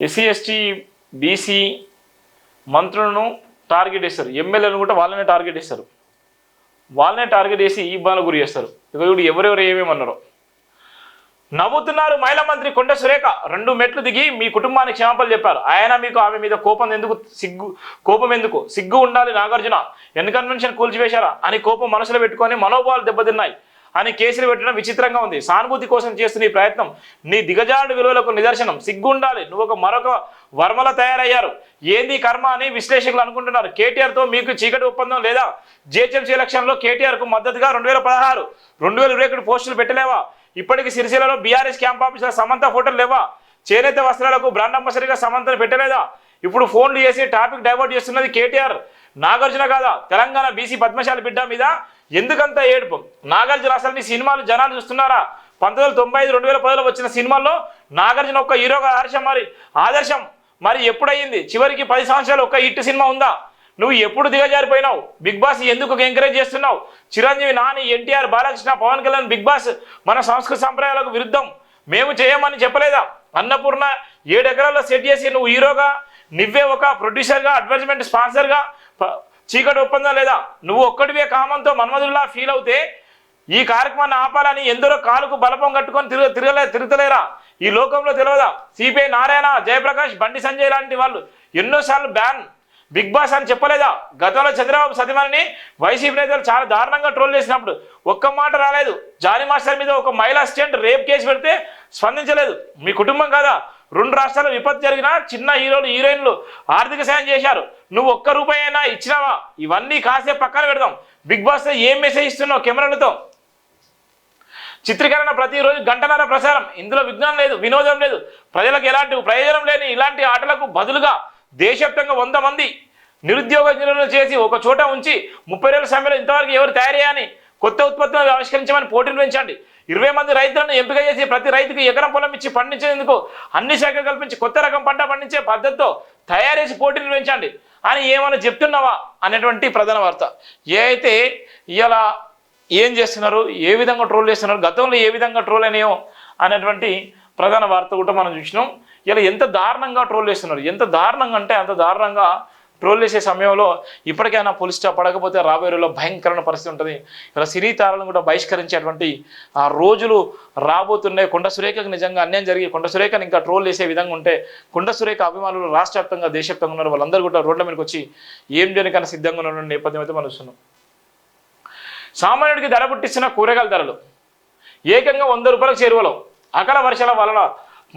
SC ST BC మంత్రులను target చేస్తారు. ఎమ్మెల్యేలను కూడా వాళ్ళనే టార్గెట్ చేస్తారు. వాళ్ళనే టార్గెట్ చేసి ఈ ఇబ్బందులు గురి చేస్తారు. ఇక ఇప్పుడు ఎవరెవరు ఏమేమన్నారో నవ్వుతున్నారు మహిళా మంత్రి కొండ సురేఖ. రెండు మెట్లు దిగి మీ కుటుంబానికి క్షమాపణలు చెప్పారు. ఆయన మీకు ఆమె మీద కోపం ఎందుకు సిగ్గు కోపం ఎందుకు? సిగ్గు ఉండాలి నాగార్జున. N convention కూల్చివేశారా? అని కోపం మనసులో పెట్టుకొని మనోభావాలు దెబ్బతిన్నాయి. అని కేసులు పెట్టడం విచిత్రంగా ఉంది. సానుభూతి కోసం చేస్తున్న ఈ ప్రయత్నం నీ దిగజాడు విలువలకు నిదర్శనం. సిగ్గుండాలి. నువ్వు ఒక మరొక వర్మల తయారయ్యారు. ఏంది కర్మ అని విశ్లేషకులు అనుకుంటున్నారు. కేటీఆర్తో మీకు చీకటి ఒప్పందం లేదా? జిహెచ్ఎంసీ ఎలక్షన్లో కేటీఆర్కు మద్దతుగా రెండు వేల పదహారు రెండు వేల ఇరవై ఒకటి పోస్టులు పెట్టలేవా? ఇప్పటికి సిరిసిల్లలో బీఆర్ఎస్ క్యాంప్ ఆఫీసులో సమంత ఫోటోలు లేవా? చేనేత వస్త్రాలకు బ్రాండ్ అంబాసిడర్గా సమంతను పెట్టలేదా? ఇప్పుడు ఫోన్లు చేసి టాపిక్ డైవర్ట్ చేస్తున్నది కేటీఆర్. నాగార్జున కాదా? తెలంగాణ బీసీ పద్మశాలి బిడ్డ మీద ఎందుకంత ఏడుపు? నాగార్జున అసలు నీ సినిమాలు జనాలు చూస్తున్నారా? పంతొమ్మిది వందల తొంభై ఐదు రెండు వేల పదిలో వచ్చిన సినిమాల్లో నాగార్జున ఒక్క హీరోగా ఆదర్శం మరి ఆదర్శం. మరి ఎప్పుడయ్యింది? చివరికి పది సంవత్సరాలు ఒక్క హిట్ సినిమా ఉందా? నువ్వు ఎప్పుడు దిగజారిపోయినావు? బిగ్ బాస్ ఎందుకు ఎంకరేజ్ చేస్తున్నావు? చిరంజీవి నాని ఎన్టీఆర్ బాలకృష్ణ పవన్ కళ్యాణ్ బిగ్ బాస్ మన సంస్కృతి సంప్రదాయాలకు విరుద్ధం. మేము చేయమని చెప్పలేదా? అన్నపూర్ణ ఏడు ఎకరాల్లో సెట్ చేసి నువ్వు హీరోగా నువ్వే ఒక ప్రొడ్యూసర్గా అడ్వర్టైజ్మెంట్ స్పాన్సర్గా చీకటి ఒప్పందం లేదా? నువ్వు ఒక్కడివే కామంతో మన్మధుల్లా ఫీల్ అవుతే ఈ కార్యక్రమాన్ని ఆపాలని ఎందరో కాలుకు బలపం కట్టుకొని తిరుగు తిరగలే తిరుగుతలేరా? ఈ లోకంలో తెలియదా సిపిఐ నారాయణ జయప్రకాష్ బండి సంజయ్ లాంటి వాళ్ళు ఎన్నోసార్లు బ్యాన్ బిగ్ బాస్ అని చెప్పలేదా? గతంలో చంద్రబాబు సతీమణిని వైసీపీ నేతలు చాలా దారుణంగా ట్రోల్ చేసినప్పుడు ఒక్క మాట రాలేదు. జానీ మాస్టర్ మీద ఒక మహిళా అసిస్టెంట్ రేప్ కేసు పెడితే స్పందించలేదు. మీ కుటుంబం కదా? రెండు రాష్ట్రాల విపత్తు జరిగిన చిన్న హీరోలు హీరోయిన్లు ఆర్థిక సాయం చేశారు. నువ్వు ఒక్క రూపాయి అయినా ఇచ్చినావా? ఇవన్నీ కాసేపు పక్కన పెడదాం. బిగ్ బాస్ ఏం మెసేజ్ ఇస్తున్నావు కెమెరాలతో? చిత్రీకరణ ప్రతిరోజు గంటన్నర ప్రసారం. ఇందులో విజ్ఞానం లేదు వినోదం లేదు. ప్రజలకు ఎలాంటి ప్రయోజనం లేని ఇలాంటి ఆటలకు బదులుగా దేశవ్యాప్తంగా వంద మంది నిరుద్యోగ నిరులు చేసి ఒక చోట ఉంచి ముప్పై వేల సమయంలో ఇంతవరకు ఎవరు తయారు అని కొత్త ఉత్పత్తులను ఆవిష్కరించమని పోటీలు పెంచండి. ఇరవై మంది రైతులను ఎంపిక చేసి ప్రతి రైతుకు ఎకరం పొలం ఇచ్చి పండించేందుకు అన్ని శాఖలు కల్పించి కొత్త రకం పంట పండించే పద్ధతితో తయారు చేసి పోటీలు పెంచండి. అని ఏమైనా చెప్తున్నావా? అనేటువంటి ప్రధాన వార్త. ఏ అయితే ఇలా ఏం చేస్తున్నారు? ఏ విధంగా ట్రోల్ చేస్తున్నారు? గతంలో ఏ విధంగా ట్రోల్ అయినాయో? అనేటువంటి ప్రధాన వార్త కూడా మనం చూసినాం. ఇలా ఎంత దారుణంగా ట్రోల్ చేస్తున్నారు? ఎంత దారుణంగా అంటే అంత దారుణంగా ట్రోల్ చేసే సమయంలో ఇప్పటికైనా పోలీస్ స్టాప్ పడకపోతే రాబోయే రోజుల్లో భయంకరమైన పరిస్థితి ఉంటుంది. ఇలా సినీ తారాలను కూడా బహిష్కరించేటువంటి ఆ రోజులు రాబోతున్నాయి. కొండ సురేఖకు నిజంగా అన్యాయం జరిగి కొండ సురేఖను ఇంకా ట్రోల్ చేసే విధంగా ఉంటే కొండ సురేఖ అభిమానులు రాష్ట్ర వ్యాప్తంగా దేశవ్యాప్తంగా ఉన్నారు. వాళ్ళందరూ కూడా రోడ్ల మీదకి వచ్చి ఏం చేయడానికైనా సిద్ధంగా ఉన్న నేపథ్యం అయితే మనం చూస్తున్నాం. సామాన్యుడికి ధర పుట్టిస్తున్న కూరగాయల ధరలు. ఏకంగా వంద రూపాయలకు చేరువలో. అకాల వర్షాల వలన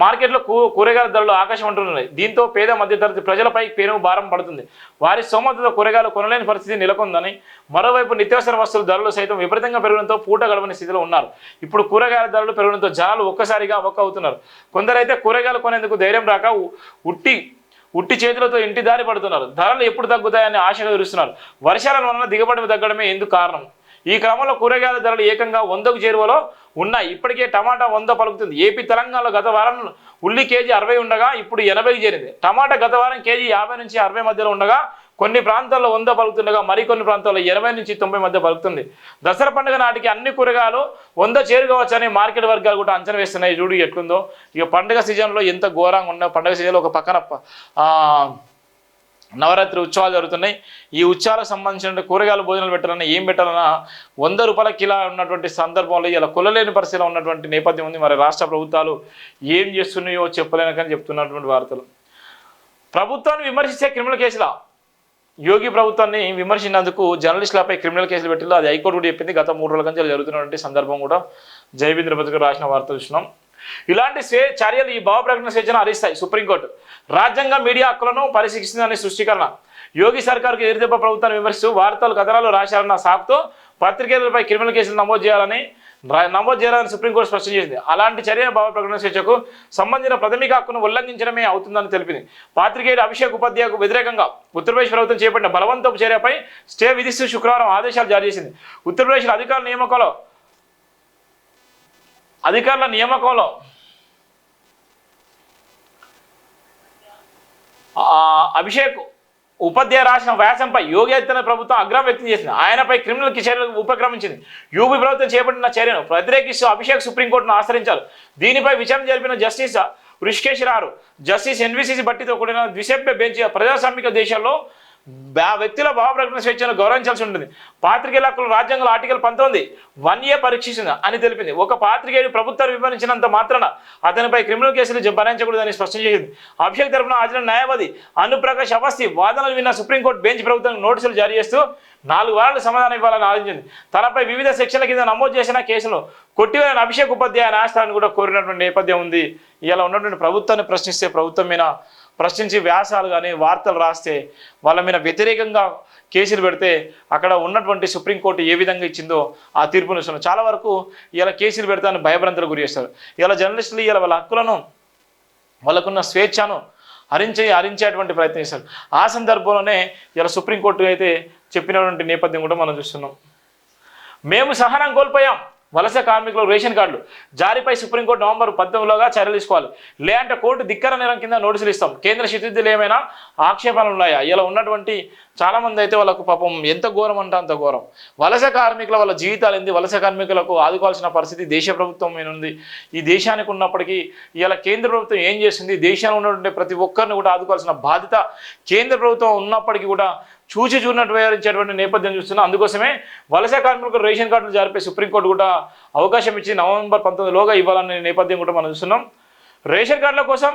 మార్కెట్లో కూ కూరగాయల ధరలు ఆకాశం అంటున్నాయి. దీంతో పేద మధ్యతరగతి ప్రజలపై పేరు భారం పడుతుంది. వారి స్తోమతతో కూరగాయలు కొనలేని పరిస్థితి నెలకొందని మరోవైపు నిత్యావసర వస్తువుల ధరలు సైతం విపరీతంగా పెరగడంతో పూట గడవని స్థితిలో ఉన్నారు. ఇప్పుడు కూరగాయల ధరలు పెరగడంతో జనాలు ఒక్కసారిగా ఒక్క అవుతున్నారు. కొందరైతే కూరగాయలు కొనేందుకు ధైర్యం రాక ఉట్టి ఉట్టి చేతులతో ఇంటి దారి పడుతున్నారు. ధరలు ఎప్పుడు తగ్గుతాయని ఆశగా ఎదురుస్తున్నారు. వర్షాల వలన దిగుబడి తగ్గడమే ఎందుకు కారణం. ఈ క్రమంలో కూరగాయల ధరలు ఏకంగా వందకు చేరువలో ఉన్నాయి. ఇప్పటికే టమాటా వంద పలుకుతుంది. ఏపీ తెలంగాణలో గత వారం ఉల్లి కేజీ అరవై ఉండగా ఇప్పుడు ఎనభైకి చేరింది. టమాటా గత వారం కేజీ యాభై నుంచి అరవై మధ్యలో ఉండగా కొన్ని ప్రాంతాల్లో వంద పలుకుతుండగా మరికొన్ని ప్రాంతాల్లో ఎనభై నుంచి తొంభై మధ్య పలుకుతుంది. దసరా పండుగ నాటికి అన్ని కూరగాయలు వంద చేరుకోవచ్చని మార్కెట్ వర్గాలు కూడా అంచనా వేస్తున్నాయి. చూడు ఎట్లుందో. ఇక పండుగ సీజన్లో ఎంత ఘోరంగా ఉన్న పండుగ సీజన్లో ఒక పక్కన నవరాత్రి ఉత్సవాలు జరుగుతున్నాయి. ఈ ఉత్సవాలకు సంబంధించిన కూరగాయలు భోజనాలు పెట్టాలన్నా ఏం పెట్టాలన్నా వంద రూపాయల కిలో ఉన్నటువంటి సందర్భంలో ఇలా కొలలేని పరిస్థితిలో ఉన్నటువంటి నేపథ్యం ఉంది. మరి రాష్ట్ర ప్రభుత్వాలు ఏం చేస్తున్నాయో చెప్పలేనకని చెప్తున్నటువంటి వార్తలు. ప్రభుత్వాన్ని విమర్శించే క్రిమినల్ కేసులా యోగి ప్రభుత్వాన్ని విమర్శించినందుకు జర్నలిస్టులపై క్రిమినల్ కేసులు పెట్టిలో అది హైకోర్టు కూడా చెప్పింది. గత మూడు రోజుల నుంచి జరుగుతున్నటువంటి సందర్భం కూడా జయవీంద్ర బతుకు రాసిన వార్త చూసినాం ఇలాంటి చర్యలు ఈ భావ ప్రకటన స్వేచ్ఛను హరిస్తాయి సుప్రీంకోర్టు. రాజ్యాంగ మీడియా హక్కులను పరిశీలిస్తుందనే సృష్టికరణ యోగి సర్కార్కు ఎదురుదెబ్బ ప్రభుత్వాన్ని విమర్శిస్తూ వార్తలు కథనాలు రాశారన్న సాకుతో పత్రికేతలపై క్రిమినల్ కేసులు నమోదు చేయాలని నమోదు చేయాలని సుప్రీంకోర్టు స్పష్టం చేసింది. అలాంటి చర్య భావ ప్రకటన స్వేచ్ఛకు సంబంధించిన ప్రాథమిక హక్కును ఉల్లంఘించడమే అవుతుందని తెలిపింది. పాత్రికేయుడు అభిషేక్ ఉపాధ్యాయకు వ్యతిరేకంగా ఉత్తరప్రదేశ్ ప్రభుత్వం చేపట్టిన బలవంతపు చర్యపై స్టే విధిస్తూ శుక్రవారం ఆదేశాలు జారీ చేసింది. ఉత్తరప్రదేశ్లో అధికారుల నియామకంలో అధికారుల నియామకంలో. అభిషేక్ ఉపాధ్యాయ రాసిన వ్యాసంపై యోగి ఆదిత్యనాథ్ ప్రభుత్వం అగ్రహం వ్యక్తం చేసింది. ఆయనపై క్రిమినల్ చర్యలకు ఉపక్రమించింది. యూపీ ప్రభుత్వం చేపట్టిన చర్యను వ్యతిరేకిస్తూ అభిషేక్ సుప్రీంకోర్టును ఆశ్రయించారు. దీనిపై విచారణ జరిపిన జస్టిస్ ఋషికేశ్ రారు. జస్టిస్ ఎన్విసిసి బట్టితో కూడిన ద్విసభ్య బెంచ్ ప్రజాస్వామిక దేశాల్లో ఆ వ్యక్తుల భావప్రకటన స్వేచ్ఛను గౌరవించాల్సి ఉంటుంది. పాత్రికేయుల హక్కులు రాజ్యాంగంలో ఆర్టికల్ పంతొమ్మిది వన్ ఇయర్ పరీక్షించింది అని తెలిపింది. ఒక పాత్రికేయుడు ప్రభుత్వాన్ని వివరించినంత మాత్రాన అతనిపై క్రిమినల్ కేసులు భరించకూడదని స్పష్టం చేసింది. అభిషేక్ తరఫున హాజరైన న్యాయవాది అనుప్రకాష్ అవస్థి వాదనలు విన్న సుప్రీంకోర్టు బెంచ్ ప్రభుత్వానికి నోటీసులు జారీ చేస్తూ నాలుగు వారాలు సమాధానం ఇవ్వాలని ఆలోచించింది. తనపై వివిధ సెక్షన్ల కింద నమోదు చేసిన కేసును కొట్టివేలని అభిషేక్ ఉపాధ్యాయ న్యాయస్థానాన్ని కూడా కోరినటువంటి నేపథ్యం ఉంది. ఇలా ఉన్నటువంటి ప్రభుత్వాన్ని ప్రశ్నిస్తే ప్రభుత్వం మీద ప్రశ్నించి వ్యాసాలు కానీ వార్తలు రాస్తే వాళ్ళ మీద వ్యతిరేకంగా కేసులు పెడితే అక్కడ ఉన్నటువంటి సుప్రీంకోర్టు ఏ విధంగా ఇచ్చిందో ఆ తీర్పును ఇస్తున్నారు చాలా వరకు ఇలా కేసులు పెడతాను భయభ్రాంతులకు గురి చేస్తారు. ఇలా జర్నలిస్టులు ఇలా వాళ్ళ హక్కులను వాళ్ళకున్న స్వేచ్ఛను హరించి హరించేటువంటి ప్రయత్నం చేస్తారు. ఆ సందర్భంలోనే ఇలా సుప్రీంకోర్టు అయితే చెప్పినటువంటి నేపథ్యం కూడా మనం చూస్తున్నాం. మేము సహనం కోల్పోయాం. వలస కార్మికులు రేషన్ కార్డులు. జారీపై సుప్రీంకోర్టు నవంబర్ పద్దెనిమిదిలోగా చర్యలు తీసుకోవాలి. లేదంటే కోర్టు ధిక్కర నేరం కింద నోటీసులు ఇస్తాం. కేంద్ర శిథితులు ఏమైనా ఆక్షేపణలు ఉన్నాయా? ఇలా ఉన్నటువంటి చాలామంది అయితే వాళ్ళకు పాపం ఎంత ఘోరం అంటే అంత ఘోరం. వలస కార్మికుల వాళ్ళ జీవితాలు ఏంది? వలస కార్మికులకు ఆదుకోవాల్సిన పరిస్థితి దేశ ప్రభుత్వం మీద ఉంది. ఈ దేశానికి ఉన్నప్పటికీ ఇలా కేంద్ర ప్రభుత్వం ఏం చేస్తుంది దేశంలో ఉన్నటువంటి ప్రతి ఒక్కరిని కూడా ఆదుకోవాల్సిన బాధ్యత కేంద్ర ప్రభుత్వం ఉన్నప్పటికీ కూడా చూచి చూడనట్టు వ్యవహరించేటువంటి నేపథ్యం చూస్తున్నాం. అందుకోసమే వలస కార్మికులకు రేషన్ కార్డులు జరిపే సుప్రీంకోర్టు కూడా అవకాశం ఇచ్చి నవంబర్ పంతొమ్మిదిలోగా ఇవ్వాలనే నేపథ్యం కూడా మనం చూస్తున్నాం. రేషన్ కార్డుల కోసం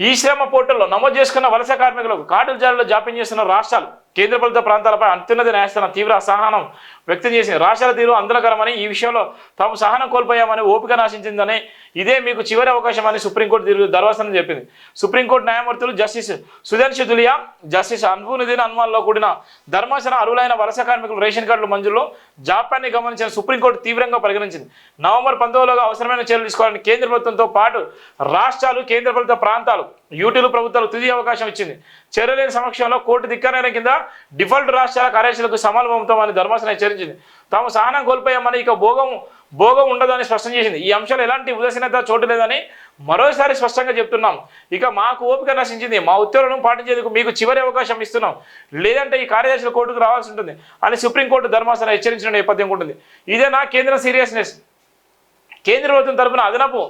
ఈ శ్రమ పోర్టల్లో నమోదు చేసుకున్న వలస కార్మికులకు కార్డుల జారీలో జాప్యం చేస్తున్న రాష్ట్రాలు కేంద్ర ప్రభుత్వ ప్రాంతాలపై అత్యున్నత న్యాయస్థానం తీవ్ర అసహనం వ్యక్తం చేసింది. రాష్ట్రాల తీరు అందరకరమని ఈ విషయంలో తాము సహనం కోల్పోయామని ఓపిక నాశించిందని ఇదే మీకు చివరి అవకాశం అని సుప్రీంకోర్టు తీరు ధర్వాసనం చెప్పింది. సుప్రీంకోర్టు న్యాయమూర్తులు జస్టిస్ సుధన్ షిదులియా జస్టిస్ అన్బునిదిన్ అన్వాన్లో కూడిన ధర్మాసనం అరువులైన వలస కార్మికులు రేషన్ కార్డుల మంజూరులో జాప్యాన్ని గమనించిన సుప్రీంకోర్టు తీవ్రంగా పరిగణించింది. నవంబర్ పంతొమ్మిదిలోగా అవసరమైన చర్యలు తీసుకోవాలని కేంద్ర ప్రభుత్వంతో పాటు రాష్ట్రాలు కేంద్ర ప్రభుత్వ ప్రాంతాలు యూటీలు ప్రభుత్వాలు తుది అవకాశం ఇచ్చింది. చర్యలేని సమక్షంలో కోర్టు ధిక్కరణ కింద డిఫాల్ట్ రాష్ట్రాల కార్యదర్శులకు సమాలు పంపుతామని ధర్మాసనం హెచ్చరించింది. తాము సహనం కోల్పోయామని ఇక భోగం భోగం ఉండదని స్పష్టం చేసింది. ఈ అంశాలు ఎలాంటి ఉదాసీనత చోటు లేదని మరోసారి స్పష్టంగా చెప్తున్నాం. ఇక మాకు ఓపిక నశించింది. మా ఉత్తర్వులను పాటించేందుకు మీకు చివరి అవకాశం ఇస్తున్నాం. లేదంటే ఈ కార్యదర్శుల కోర్టుకు రావాల్సి ఉంటుంది అని సుప్రీంకోర్టు ధర్మాసనం హెచ్చరించిన నేపథ్యం ఉంటుంది ఇదే నా కేంద్ర సీరియస్నెస్. కేంద్ర ప్రభుత్వం తరపున అదనపు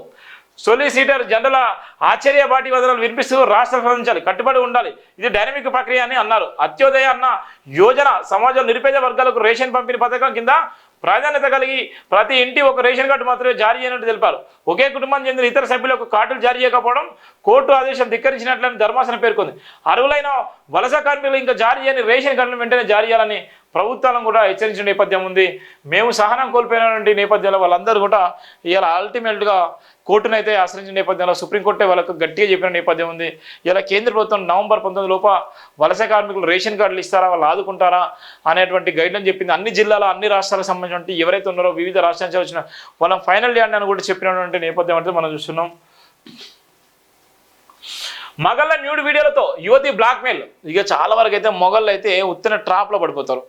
సొలిసిటర్ జనరల్ ఆశ్చర్యపాటి వదనలు వినిపిస్తూ రాష్ట్ర స్పందించాలి కట్టుబడి ఉండాలి. ఇది డైనమిక్ ప్రక్రియ అని అన్నారు. అత్యోదయ అన్న యోజన సమాజం నిరుపేద వర్గాలకు రేషన్ పంపిణీ పథకం కింద ప్రాధాన్యత కలిగి ప్రతి ఇంటి ఒక రేషన్ కార్డు మాత్రమే జారీ చేయనట్టు తెలిపారు. ఒకే కుటుంబం చెందిన ఇతర సభ్యులకు కార్డులు జారీ చేయకపోవడం కోర్టు ఆదేశం ధిక్కరించినట్లని ధర్మాసనం పేర్కొంది. అర్హులైన వలస కార్మికులు ఇంకా జారీ చేయని రేషన్ కార్డులను వెంటనే జారీ చేయాలని ప్రభుత్వాలను కూడా హెచ్చరించిన నేపథ్యం ఉంది. మేము సహనం కోల్పోయినటువంటి నేపథ్యంలో వాళ్ళందరూ కూడా ఇలా అల్టిమేట్గా కోర్టునైతే ఆశ్రయించిన నేపథ్యంలో సుప్రీంకోర్టే వాళ్ళకు గట్టిగా చెప్పిన నేపథ్యం ఉంది. ఇలా కేంద్ర ప్రభుత్వం నవంబర్ పంతొమ్మిది లోప వలస కార్మికులు రేషన్ కార్డులు ఇస్తారా వాళ్ళు ఆదుకుంటారా అనేటువంటి గైడ్లైన్ చెప్పింది. అన్ని జిల్లాల అన్ని రాష్ట్రాలకు సంబంధించిన ఎవరైతే ఉన్నారో వివిధ రాష్ట్రాల నుంచి వచ్చిన వాళ్ళ ఫైనల్ ల్యాండ్ అని కూడా చెప్పినటువంటి నేపథ్యం అంటే మనం చూస్తున్నాం. మగళ్ళ న్యూడ్ వీడియోలతో యువతి బ్లాక్మెయిల్ ఇక చాలా వరకు అయితే మొగళ్ళు అయితే ఉత్తిన ట్రాప్లో పడిపోతారు.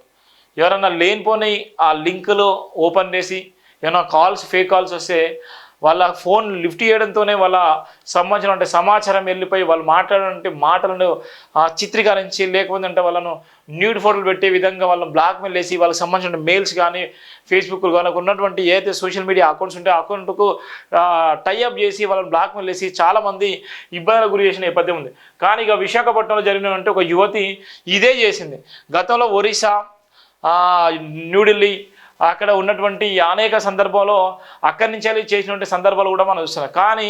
ఎవరన్నా లేనిపోని ఆ లింకులు ఓపెన్ చేసి ఏమైనా కాల్స్ ఫేక్ కాల్స్ వస్తే వాళ్ళ ఫోన్ లిఫ్ట్ చేయడంతోనే వాళ్ళ సంబంధించిన సమాచారం వెళ్ళిపోయి వాళ్ళు మాట్లాడే మాటలను చిత్రీకరించి లేకపోతే అంటే వాళ్ళను న్యూడ్ ఫోటోలు పెట్టే విధంగా వాళ్ళని బ్లాక్మెయిల్ వేసి వాళ్ళకి సంబంధించిన మెయిల్స్ కానీ ఫేస్బుక్ వాళ్ళకు ఉన్నటువంటి ఏదైతే సోషల్ మీడియా అకౌంట్స్ ఉంటే అకౌంట్కు టైఅప్ చేసి వాళ్ళని బ్లాక్మెయిల్ వేసి చాలామంది ఇబ్బందులకు గురి చేసిన నేపథ్యం ఉంది. కానీ ఇక విశాఖపట్నంలో జరిగినటువంటి ఒక యువతి ఇదే చేసింది. గతంలో ఒరిస్సా ఆ, న్యూఢిల్లీ అక్కడ ఉన్నటువంటి అనేక సందర్భంలో అక్కడి నుంచి వెళ్ళి చేసినటువంటి సందర్భాలు కూడా మనం చూస్తున్నాం. కానీ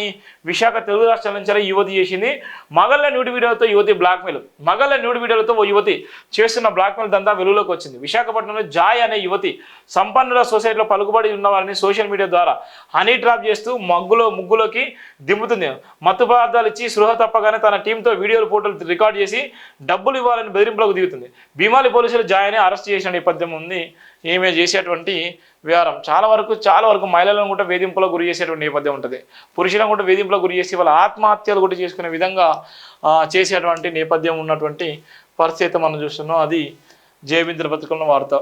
విశాఖ తెలుగు రాష్ట్రాల నుంచి యువతి చేసింది మగళ్ళ న్యూడి వీడియోలతో యువతి బ్లాక్మెయిల్. మగళ్ళ న్యూడి వీడియోలతో ఓ యువతి చేస్తున్న బ్లాక్మెయిల్ దందా వెలుగులోకి వచ్చింది. విశాఖపట్నంలో జాయ్ అనే యువతి సంపన్నుల సొసైటీలో పలుకుబడి ఉన్న వారిని సోషల్ మీడియా ద్వారా హనీ ట్రాప్ చేస్తూ మగ్గులో ముగ్గులోకి దింపుతుంది. మత్తు పదార్థాలు ఇచ్చి సృహ తప్పగానే తన టీంతో వీడియోలు ఫోటోలు రికార్డ్ చేసి డబ్బులు ఇవ్వాలని బెదిరింపులకు దిగుతుంది. భీమాలి పోలీసులు జాయని అరెస్ట్ చేసిన నేపథ్యం ఉంది. ఈమె చేసేటువంటి వ్యవహారం. చాలా వరకు చాలా వరకు మహిళలను కూడా వేధింపులకు గురి చేసేటువంటి నేపథ్యం ఉంటుంది. పురుషులను కూడా వేధింపులకు గురి చేసి వాళ్ళ ఆత్మహత్యలు కూడా చేసుకునే విధంగా చేసేటువంటి నేపథ్యం ఉన్నటువంటి పరిస్థితి మనం చూస్తున్నాం. అది జయబింద్ర బతుకున్న వార్త.